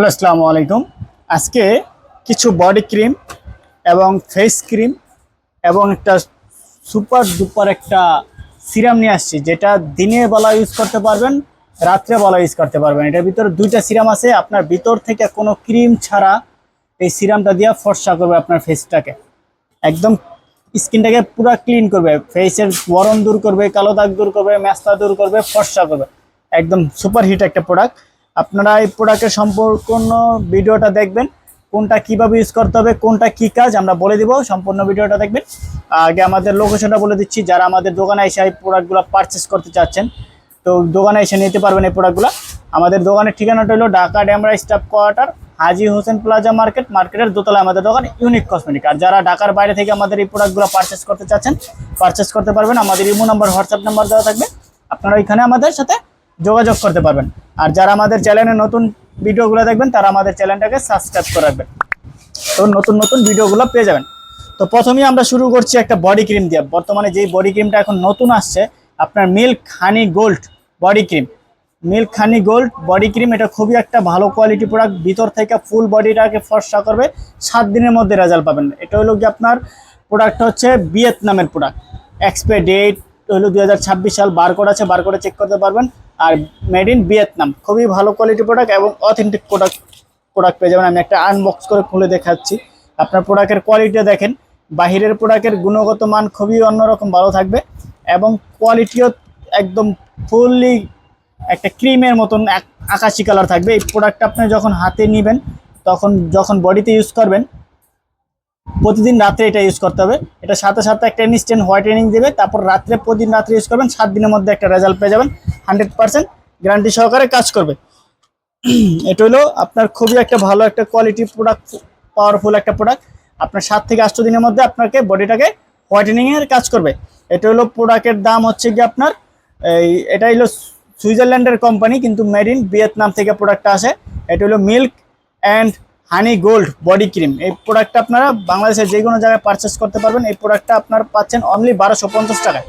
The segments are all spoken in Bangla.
হ্যালো, আসসালামু আলাইকুম। আজকে কিছু বডি ক্রিম এবং ফেস ক্রিম এবং একটা সুপার ডুপার একটা সিরাম নিয়ে আসছি, যেটা দিনের বেলা ইউজ করতে পারবেন, রাত্রে বেলা ইউজ করতে পারবেন। এটার ভিতরে দুইটা সিরাম আছে, আপনার ভিতর থেকে কোনো ক্রিম ছাড়া এই সিরামটা দিয়ে ফর্সা করবে আপনার ফেসটাকে একদম স্কিনটাকে পুরো ক্লিন করবে ফেসের গরম দূর করবে, কালো দাগ দূর করবে, ম্যাস্তা দূর করবে, ফর্সা করবে। একদম সুপার হিট একটা প্রোডাক্ট আপনারা এই প্রোডাক্টের সম্পূর্ণ ভিডিওটা দেখবেন, কোনটা কীভাবে ইউজ করতে হবে, কোনটা কি কাজ, আমরা বলে দিব, সম্পূর্ণ ভিডিওটা দেখবেন। আগে আমাদের লোকেশনটা বলে দিচ্ছি, যারা আমাদের দোকানে এসে এই প্রোডাক্টগুলো পারচেস করতে চাচ্ছেন, তো দোকানে এসে নিতে পারবেন এই প্রোডাক্টগুলো আমাদের দোকানের ঠিকানাটা হলো Dhaka Demra staff quarter, Haji Hossain plaza market, মার্কেটের দোতলায় আমাদের দোকান, ইউনিক কসমেটিক আর যারা ঢাকার বাইরে থেকে আমাদের এই প্রোডাক্টগুলো পারচেস করতে চাচ্ছেন পারচেস করতে পারবেন, আমাদের ইমো নাম্বার, হোয়াটসঅ্যাপ নাম্বার দেওয়া থাকবে। আপনারা ওইখানে আমাদের সাথে যোগাযোগ করতে পারবেন। আর যারা আমাদের চ্যানেলে নতুন ভিডিওগুলো দেখবেন, তারা আমাদের চ্যানেলটাকে সাবস্ক্রাইব করে রাখবেন। তো নতুন নতুন ভিডিওগুলো পেয়ে যাবেন। তো প্রথমেই আমরা শুরু করছি একটা বডি ক্রিম দিয়ে। বর্তমানে যেই বডি ক্রিমটা এখন নতুন আসছে, আপনার milk honey gold body cream milk honey gold body cream এটা খুবই একটা ভালো কোয়ালিটি প্রোডাক্ট ভিতর থেকে ফুল বডিটাকে ফর্সা করবে, সাত দিনের মধ্যে রেজাল্ট পাবেন। এটা হলো কি আপনার প্রোডাক্টটা হচ্ছে ভিয়েতনামের প্রোডাক্ট এক্সপায়ার ডেট হলো দুই হাজার ছাব্বিশ সাল। বারকোড আছে বারকোডে চেক করতে পারবেন। আর মেড ইন ভিয়েতনাম খুবই ভালো কোয়ালিটি প্রোডাক্ট এবং অথেন্টিক প্রোডাক্ট প্রোডাক্ট পেয়ে যাবেন। আমি একটা আনবক্স করে খুলে দেখাচ্ছি। আপনার প্রোডাক্টের কোয়ালিটিও দেখেন। বাহিরের প্রোডাক্টের গুণগত মান খুবই অন্যরকম, ভালো থাকবে। এবং কোয়ালিটিও একদম ফুললি একটা ক্রিমের মতন আকাশি কালার থাকবে। এই প্রোডাক্টটা আপনি যখন হাতে নেবেন, তখন যখন বডিতে ইউজ করবেন, প্রতিদিন রাত্রে এটা ইউজ করতে হবে। এটা সাথে সাথে একটা ইনস্ট্যান্ট হোয়াইটেনিং দেবে। তারপর রাত্রে প্রতিদিন রাত্রে ইউজ করবেন। সাত দিনের মধ্যে একটা রেজাল্ট পেয়ে যাবেন। হান্ড্রেড পার্সেন্ট গ্যারান্টি সহকারে কাজ করবে। এটা হলো আপনার খুবই একটা ভালো একটা কোয়ালিটি প্রোডাক্ট পাওয়ারফুল একটা প্রোডাক্ট আপনার সাত থেকে আট দিনের মধ্যে আপনাকে বডিটাকে হোয়াইটেনিং এর কাজ করবে। এটা হলো প্রোডাক্টের দাম হচ্ছে কি আপনার, এই এটা হলো সুইজারল্যান্ডের কোম্পানি কিন্তু মেড ইন ভিয়েতনাম থেকে প্রোডাক্টটা আসে। এটা হলো milk and honey gold body cream এই প্রোডাক্টটা আপনারা বাংলাদেশের যে কোনো জায়গায় পারচেস করতে পারবেন। এই প্রোডাক্টটা আপনার পাচ্ছেন অনলি বারোশো পঞ্চাশ টাকায়।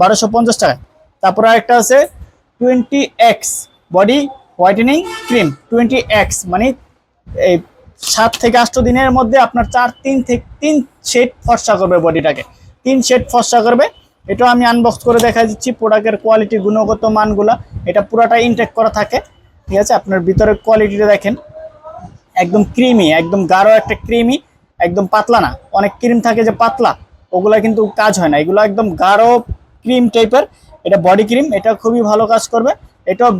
বারোশো পঞ্চাশ টাকায়। তারপরে আরেকটা আছে twenty X body whitening cream twenty X মানে এই সাত থেকে আষ্ট দিনের মধ্যে আপনার চার, তিন থেকে তিন শেড ফর্সা করবে বডিটাকে তিন শেড ফর্সা করবে। এটাও আমি আনবক্স করে দেখা দিচ্ছি প্রোডাক্টের কোয়ালিটি গুণগত মানগুলা। এটা পুরাটা ইনটেক করা থাকে। ঠিক আছে, আপনার ভিতরের কোয়ালিটিটা দেখেন। একদম ক্রিমি একদম গাঢ় একটা ক্রিমি একদম পাতলা না। অনেক ক্রিম থাকে যে পাতলা, ওগুলা কিন্তু কাজ হয় না। এগুলো একদম গাঢ় ক্রিম টাইপের, এটা বডি ক্রিম এটা খুবই ভালো কাজ করবে। এটাও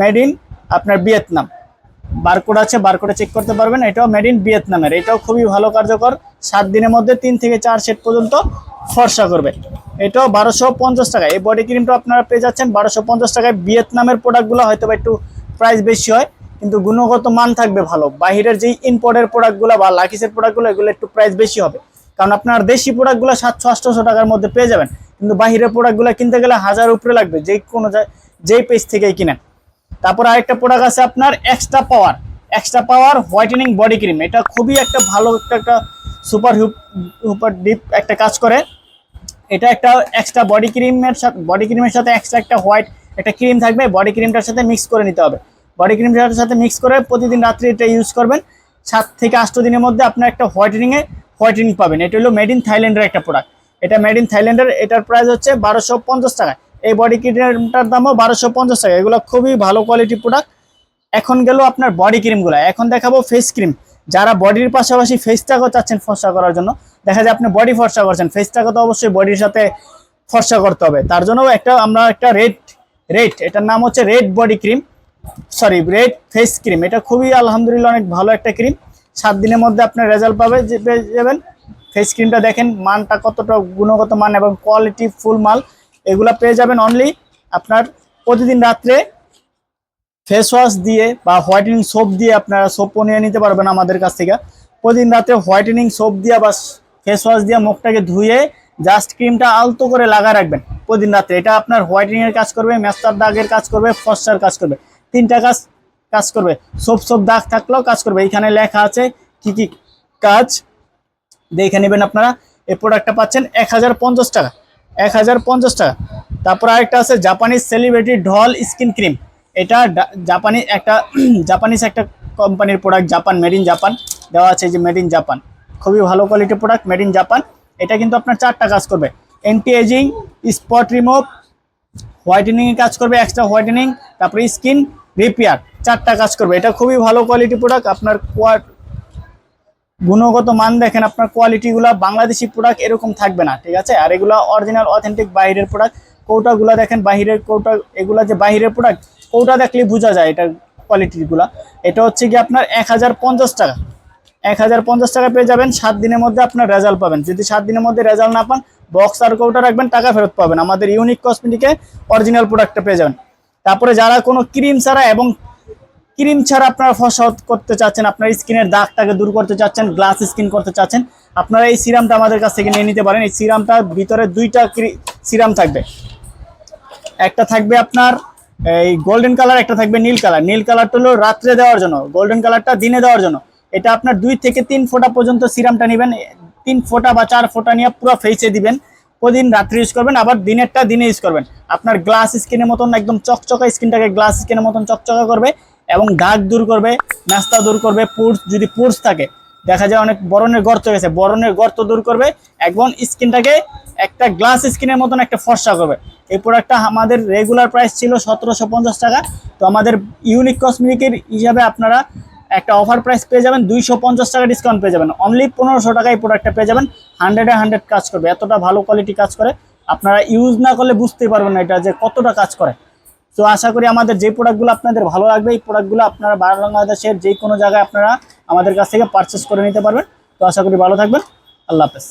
মেড ইন আপনার ভিয়েতনাম। বারকোড আছে, বারকোডে চেক করতে পারবেন, এটাও মেড ইন ভিয়েতনামের। এটাও খুবই ভালো কার্যকর, সাত দিনের মধ্যে তিন থেকে চার সেট পর্যন্ত ফর্সা করবে। এটাও বারোশো পঞ্চাশ টাকা। এই বডি ক্রিমটা আপনারা পেয়ে যাচ্ছেন বারোশো পঞ্চাশ টাকায়। ভিয়েতনামের প্রোডাক্টগুলো হয়তো একটু প্রাইস বেশি হয়, কিন্তু গুণগত মান থাকবে ভালো। বাহিরের যেই ইম্পোর্টের প্রোডাক্টগুলো বা লাকিসের প্রোডাক্টগুলো এগুলো একটু প্রাইস বেশি হবে। কারণ আপনার দেশি প্রোডাক্টগুলো সাতশো, আটশোশো টাকার মধ্যে পেয়ে যাবেন। কিন্তু বাহিরের প্রোডাক্টগুলো কিনতে গেলে হাজার উপরে লাগবে, যেই কোনো যেই পেজ থেকেই কিনেন। তারপর আরেকটা প্রোডাক্ট আছে আপনার extra power extra power whitening body cream এটা খুবই একটা ভালো একটা একটা সুপার সুপার ডিপ একটা কাজ করে। এটা একটা এক্সট্রা বডি ক্রিমের সাথে বডি ক্রিমের সাথে এক্সট্রা একটা হোয়াইট একটা ক্রিম থাকবে। বডি ক্রিমটার সাথে মিক্স করে নিতে হবে। বডি ক্রিমটার সাথে মিক্স করে প্রতিদিন রাত্রে এটা ইউজ করবেন। সাত থেকে আট দিনের মধ্যে আপনার একটা হোয়াইটেনিংয়ে হোয়াইটেনিং পাবেন। এটা হলো মেড ইন থাইল্যান্ডের একটা প্রোডাক্ট এটা মেড ইন থাইল্যান্ডের এটার প্রাইস হচ্ছে বারোশো পঞ্চাশ টাকা। এই বডি ক্রিমটার দামও বারোশো পঞ্চাশ টাকা। এগুলো খুবই ভালো কোয়ালিটি প্রোডাক্ট এখন গেল আপনার বডি ক্রিমগুলো এখন দেখাবো ফেস ক্রিম যারা বডির পাশাপাশি ফেসটাকেও চাচ্ছেন ফর্সা করার জন্য, দেখা যায় আপনি বডি ফর্সা করছেন। ফেসটাকে তো অবশ্যই বডির সাথে ফর্সা করতে হবে। তার জন্য একটা, আমরা একটা রেড রেড এটার নাম হচ্ছে red body cream sorry red face cream এটা খুবই আলহামদুলিল্লাহ অনেক ভালো একটা ক্রিম সাত দিনের মধ্যে আপনার রেজাল্ট পাবে যাবেন। ফেস ক্রিমটা দেখেন, মানটা কতটা গুণগত মান এবং কোয়ালিটি ফুল মাল। এগুলো পেয়ে যাবেন অনলি আপনার প্রতিদিন রাত্রে ফেস ওয়াশ দিয়ে বা হোয়াইটেনিং সোপ দিয়ে আপনারা সোপও নিয়ে নিতে পারবেন আমাদের কাছ থেকে। প্রতিদিন রাতে হোয়াইটেনিং সোপ দিয়ে বা ফেস ওয়াশ দিয়ে মুখটাকে ধুয়ে জাস্ট ক্রিমটা আলতো করে লাগা রাখবেন প্রতিদিন রাতে এটা আপনার হোয়াইটেনিং এর কাজ করবে মেস্তার দাগের কাজ করবে ফসার কাজ করবে। তিনটা কাজ কাজ করবে। সব সব দাগ থাকলেও কাজ করবে। এখানে লেখা আছে কি কি কাজ? দেখে নেবেন আপনারা। এই প্রোডাক্টটা পাচ্ছেন এক হাজার পঞ্চাশ টাকা। এক হাজার পঞ্চাশ টাকা। তারপর আরেকটা আছে Japanese celebrity doll skin cream এটা জাপানি একটা জাপানিজ একটা কোম্পানির product Japan made in Japan দেওয়া আছে যে মেড ইন জাপান খুবই ভালো কোয়ালিটির প্রোডাক্ট মেড ইন জাপান এটা কিন্তু আপনার চারটা কাজ করবে। Anti ageing spot remove whitening কাজ করবে এক্সট্রা হোয়াইটেনিং তারপরে স্কিন রিপেয়ার চারটা কাজ করবে। এটা খুবই ভালো কোয়ালিটি প্রোডাক্ট আপনার কোয়া গুণগত মান দেখেন, আপনার কোয়ালিটিগুলো বাংলাদেশি প্রোডাক্ট এরকম থাকবে না, ঠিক আছে? আর এগুলো অরিজিনাল অথেন্টিক বাইরের প্রোডাক্ট কৌটাগুলো দেখেন, বাহিরের কৌটা এগুলা যে বাহিরের প্রোডাক্ট কৌটা দেখলে বোঝা যায় এটা কোয়ালিটিগুলো এটা হচ্ছে কি আপনার এক হাজার পঞ্চাশ টাকা। এক হাজার পঞ্চাশ টাকা পেয়ে যাবেন, সাত দিনের মধ্যে আপনার রেজাল্ট পাবেন। যদি সাত দিনের মধ্যে রেজাল্ট না পান বক্স আর কৌটা রাখবেন, টাকা ফেরত পাবেন। আমাদের ইউনিক কসমেটিকে অরিজিনাল প্রোডাক্টটা পেয়ে যাবেন। তারপরে যারা কোনো ক্রিম ছাড়া এবং ক্রিম ছাড়া আপনারা ফসা করতে চাচ্ছেন, আপনার স্কিনের দাগটাকে দূর করতে চাচ্ছেন, গ্লাস স্কিন করতে চাচ্ছেন, আপনারা এই সিরামটা আমাদের কাছ থেকে নিয়ে নিতে পারেন। এই সিরামটার ভিতরে দুইটা সিরাম থাকবে। একটা থাকবে আপনার, এই গোল্ডেন কালার একটা থাকবে নীল কালার নীল কালারটা হলো রাত্রে দেওয়ার জন্য গোল্ডেন কালারটা দিনে দেওয়ার জন্য। এটা আপনার দুই থেকে তিন ফোঁটা পর্যন্ত সিরামটা নেবেন, তিন ফোঁটা বা চার ফোঁটা নিয়ে পুরো ফেসে দিবেন। প্রতিদিন রাত্রি ইউজ করবেন, আবার দিনেরটা দিনে ইউজ করবেন। আপনার গ্লাস স্কিনের মতন একদম চকচকা স্কিনটাকে গ্লাস স্কিনের মতন চকচকা করবে এবং দাগ দূর করবে, নাস্তা দূর করবে পুরস যদি পুরস থাকে, দেখা যায় অনেক বরণের গর্ত গেছে বরণের গর্ত দূর করবে, একদম স্কিনটাকে একটা গ্লাস স্কিনের মতন একটা ফর্সা করবে। এই প্রোডাক্টটা আমাদের রেগুলার প্রাইস ছিল সতেরোশো পঞ্চাশ টাকা, তো আমাদের ইউনিক কসমেটিকের হিসাবে আপনারা একটা অফার প্রাইস পেয়ে যাবেন, দুইশো পঞ্চাশ টাকা ডিসকাউন্ট পেয়ে যাবেন। অনলি পনেরোশো টাকায় প্রোডাক্টটা পেয়ে যাবেন হান্ড্রেডে হান্ড্রেড কাজ করবে। এতটা ভালো কোয়ালিটি কাজ করে, আপনারা ইউজ না করলে বুঝতেই পারবেন না এটা যে কতটা কাজ করে। তো আশা করি আমাদের যে প্রোডাক্টগুলো আপনাদের ভালো লাগবে, এই প্রোডাক্টগুলো আপনারা বাংলাদেশের যে কোনো জায়গায় আপনারা আমাদের কাছ থেকে পারচেস করে নিতে পারবেন। তো আশা করি ভালো থাকবেন। আল্লাহ হাফেজ।